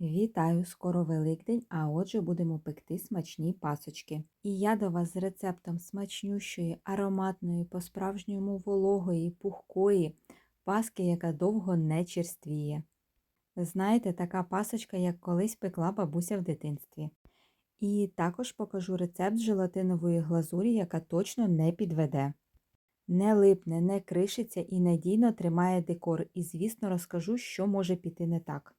Вітаю! Скоро Великдень, а отже будемо пекти смачні пасочки. І я до вас з рецептом смачнющої, ароматної, по-справжньому вологої, пухкої паски, яка довго не черствіє. Знаєте, така пасочка, як колись пекла бабуся в дитинстві. І також покажу рецепт желатинової глазурі, яка точно не підведе. Не липне, не кришиться і надійно тримає декор. І, звісно, розкажу, що може піти не так.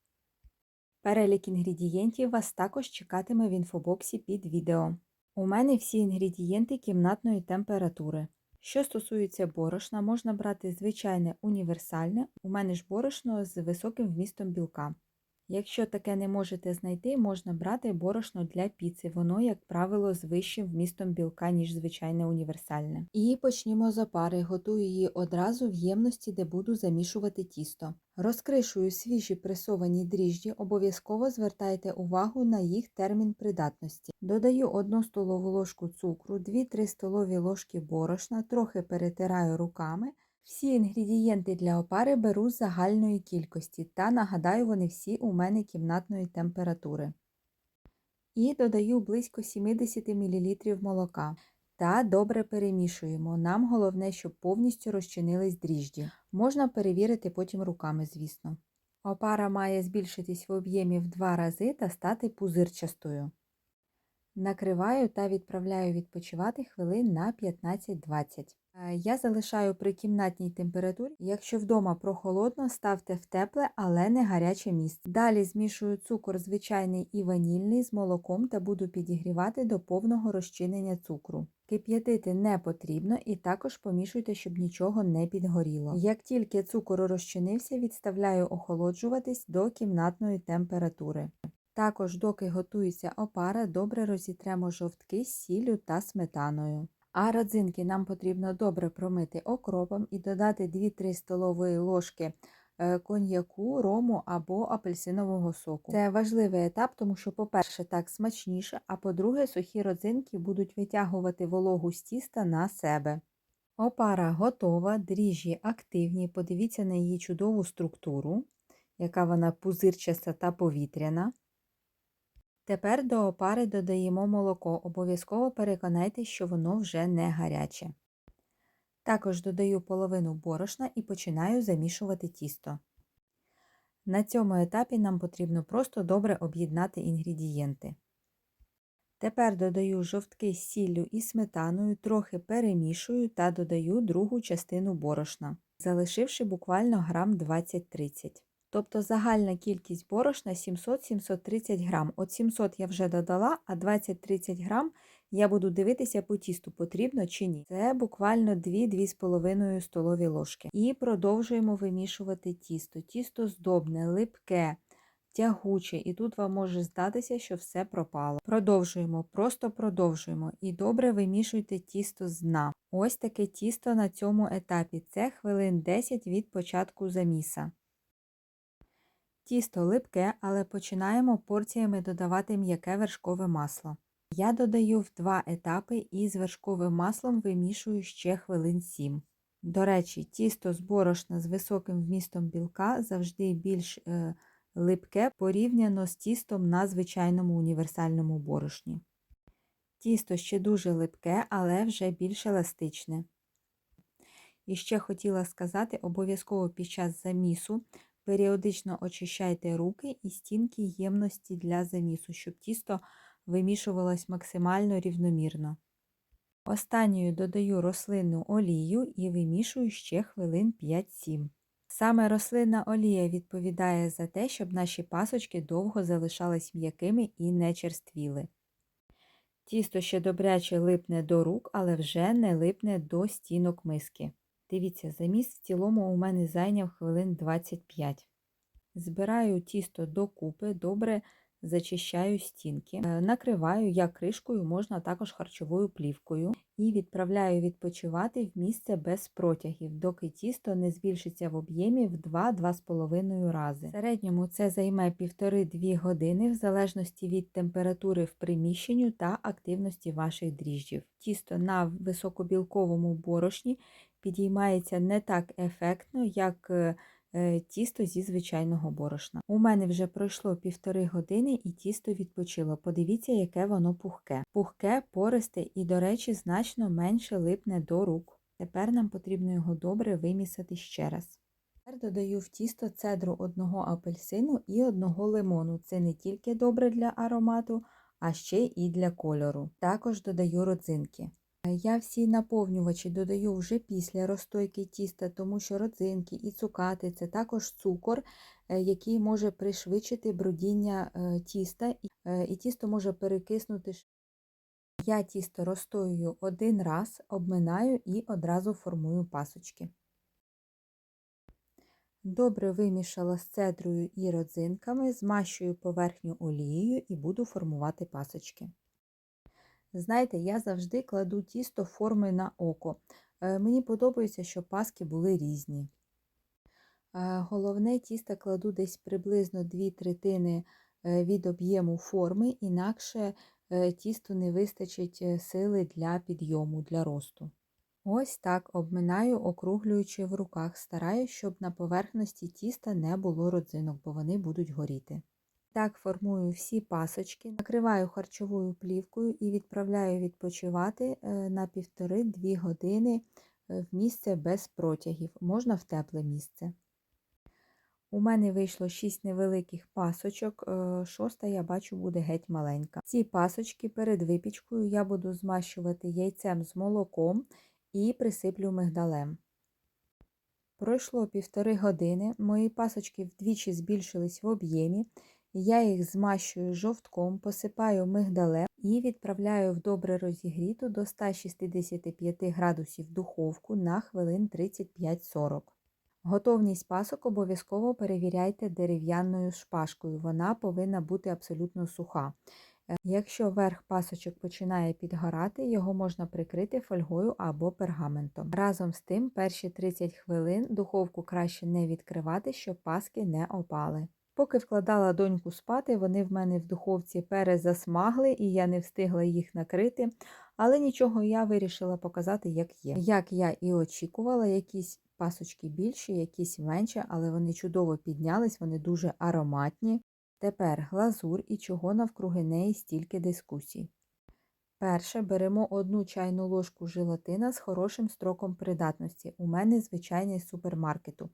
Перелік інгредієнтів вас також чекатиме в інфобоксі під відео. У мене всі інгредієнти кімнатної температури. Що стосується борошна, можна брати звичайне універсальне, у мене ж борошно з високим вмістом білка. Якщо таке не можете знайти, можна брати борошно для піци, воно, як правило, з вищим вмістом білка, ніж звичайне універсальне. І почнімо з опари. Готую її одразу в ємності, де буду замішувати тісто. Розкришую свіжі пресовані дріжджі, обов'язково звертайте увагу на їх термін придатності. Додаю 1 столову ложку цукру, 2-3 столові ложки борошна, трохи перетираю руками. Всі інгредієнти для опари беру з загальної кількості та нагадаю, вони всі у мене кімнатної температури. І додаю близько 70 мл молока. Та добре перемішуємо. Нам головне, щоб повністю розчинились дріжджі. Можна перевірити потім руками, звісно. Опара має збільшитись в об'ємі в два рази та стати пузирчастою. Накриваю та відправляю відпочивати хвилин на 15-20. Я залишаю при кімнатній температурі. Якщо вдома прохолодно, ставте в тепле, але не гаряче місце. Далі змішую цукор звичайний і ванільний з молоком та буду підігрівати до повного розчинення цукру. Кип'ятити не потрібно і також помішуйте, щоб нічого не підгоріло. Як тільки цукор розчинився, відставляю охолоджуватись до кімнатної температури. Також, доки готується опара, добре розітремо жовтки з сіллю та сметаною. А родзинки нам потрібно добре промити окропом і додати 2-3 столової ложки е, коньяку, рому або апельсинового соку. Це важливий етап, тому що, по-перше, так смачніше, а по-друге, сухі родзинки будуть витягувати вологу з тіста на себе. Опара готова, дріжджі активні. Подивіться на її чудову структуру, яка вона пузирчаста та повітряна. Тепер до опари додаємо молоко, обов'язково переконайтесь, що воно вже не гаряче. Також додаю половину борошна і починаю замішувати тісто. На цьому етапі нам потрібно просто добре об'єднати інгредієнти. Тепер додаю жовтки з сіллю і сметаною, трохи перемішую та додаю другу частину борошна, залишивши буквально грам 20-30. Тобто загальна кількість борошна 700-730 грам. От 700 я вже додала, а 20-30 грам я буду дивитися по тісту, потрібно чи ні. Це буквально 2-2,5 столові ложки. І продовжуємо вимішувати тісто. Тісто здобне, липке, тягуче, і тут вам може здатися, що все пропало. Продовжуємо, просто продовжуємо і добре вимішуйте тісто з дна. Ось таке тісто на цьому етапі. Це хвилин 10 від початку заміса. Тісто липке, але починаємо порціями додавати м'яке вершкове масло. Я додаю в два етапи і з вершковим маслом вимішую ще хвилин 7. До речі, тісто з борошна з високим вмістом білка завжди більш е, липке порівняно з тістом на звичайному універсальному борошні. Тісто ще дуже липке, але вже більш еластичне. І ще хотіла сказати, обов'язково під час замісу Періодично очищайте руки і стінки ємності для замісу, щоб тісто вимішувалось максимально рівномірно. Останньою додаю рослинну олію і вимішую ще хвилин 5-7. Саме рослинна олія відповідає за те, щоб наші пасочки довго залишались м'якими і не черствіли. Тісто ще добряче липне до рук, але вже не липне до стінок миски. Дивіться, заміс в цілому у мене зайняв хвилин 25. Збираю тісто докупи, добре зачищаю стінки, е, накриваю я кришкою, можна також харчовою плівкою, і відправляю відпочивати в місце без протягів, доки тісто не збільшиться в об'ємі в 2-2,5 рази. В середньому це займе 1,5-2 години в залежності від температури в приміщенню та активності ваших дріжджів. Тісто на високобілковому борошні підіймається не так ефектно, як е, е, тісто зі звичайного борошна. У мене вже пройшло півтори години і тісто відпочило. Подивіться, яке воно пухке. Пухке, пористе і, до речі, значно менше липне до рук. Тепер нам потрібно його добре вимісити ще раз. Тепер додаю в тісто цедру одного апельсину і одного лимону. Це не тільки добре для аромату, а ще і для кольору. Також додаю родзинки. Я всі наповнювачі додаю вже після розстойки тіста, тому що родзинки і цукати це також цукор, е, який може пришвидшити брудіння е, тіста, е, і тісто може перекиснути. Я тісто розстоюю один раз, обминаю і одразу формую пасочки. Добре вимішала з цедрою і родзинками, змащую поверхню олією і буду формувати пасочки. Знаєте, я завжди кладу тісто форми на око. Е, мені подобається, щоб паски були різні. Е, головне тісто кладу десь приблизно 2 третини е, від об'єму форми, інакше тісту не вистачить сили для підйому, для росту. Ось так обминаю, округлюючи в руках, стараюсь, щоб на поверхності тіста не було родзинок, бо вони будуть горіти. Так формую всі пасочки, накриваю харчовою плівкою і відправляю відпочивати е, на 1,5-2 години е, в місце без протягів, можна в тепле місце. У мене вийшло 6 невеликих пасочок, е, шоста, я бачу, буде геть маленька. Ці пасочки перед випічкою я буду змащувати яйцем з молоком і присиплю мигдалем. Пройшло півтори години, мої пасочки вдвічі збільшились в об'ємі. Я їх змащую жовтком, посипаю мигдалем і відправляю в добре розігріту до 165 градусів духовку на хвилин 35-40. Готовність пасок обов'язково перевіряйте дерев'яною шпажкою, вона повинна бути абсолютно суха. Е, якщо верх пасочок починає підгорати, його можна прикрити фольгою або пергаментом. Разом з тим, перші 30 хвилин духовку краще не відкривати, щоб паски не опали. Поки вкладала доньку спати, вони в мене в духовці перезасмагли, і я не встигла їх накрити. Але нічого я вирішила показати, як є. Як я і очікувала, якісь пасочки більші, якісь менші, але вони чудово піднялись, вони дуже ароматні. Тепер глазур і чого навкруги неї стільки дискусій. Перше беремо одну чайну ложку желатина з хорошим строком придатності. У мене звичайний з супермаркету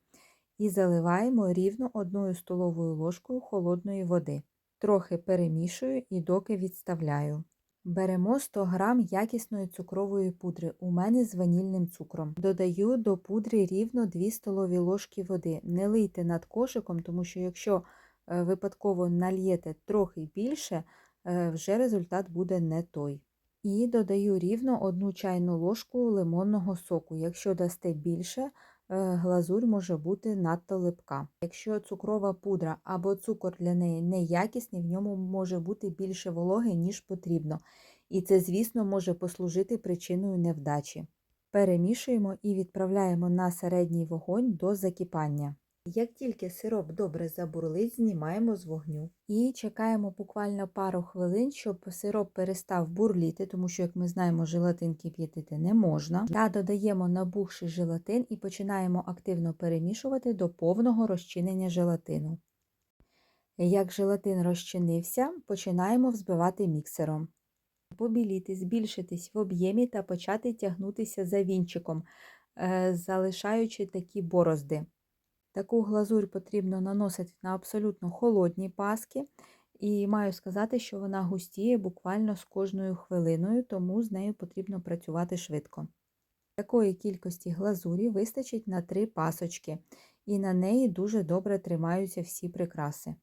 і заливаємо рівно одною столовою ложкою холодної води. Трохи перемішую і доки відставляю. Беремо 100 г якісної цукрової пудри, у мене з ванільним цукром. Додаю до пудри рівно 2 столові ложки води. Не лийте над кошиком, тому що якщо е, випадково нальєте трохи більше, е, вже результат буде не той. І додаю рівно 1 чайну ложку лимонного соку. Якщо дасте більше, глазурь може бути надто липка. Якщо цукрова пудра або цукор для неї неякісний, в ньому може бути більше вологи, ніж потрібно. І це, звісно, може послужити причиною невдачі. Перемішуємо і відправляємо на середній вогонь до закипання. Як тільки сироп добре забурлить, знімаємо з вогню. І чекаємо буквально пару хвилин, щоб сироп перестав бурліти, тому що, як ми знаємо, желатин кип'ятити не можна. Та додаємо набухший желатин і починаємо активно перемішувати до повного розчинення желатину. Як желатин розчинився, починаємо взбивати міксером. Побіліти, збільшитись в об'ємі та почати тягнутися за вінчиком, е, залишаючи такі борозди. Таку глазурь потрібно наносити на абсолютно холодні паски, і маю сказати, що вона густіє буквально з кожною хвилиною, тому з нею потрібно працювати швидко. Такої кількості глазурі вистачить на три пасочки, і на неї дуже добре тримаються всі прикраси.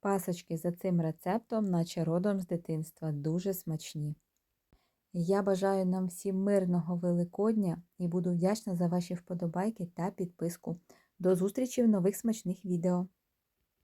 Пасочки за цим рецептом, наче родом з дитинства, дуже смачні. Я бажаю нам всім мирного Великодня і буду вдячна за ваші вподобайки та підписку. До зустрічі в нових смачних відео!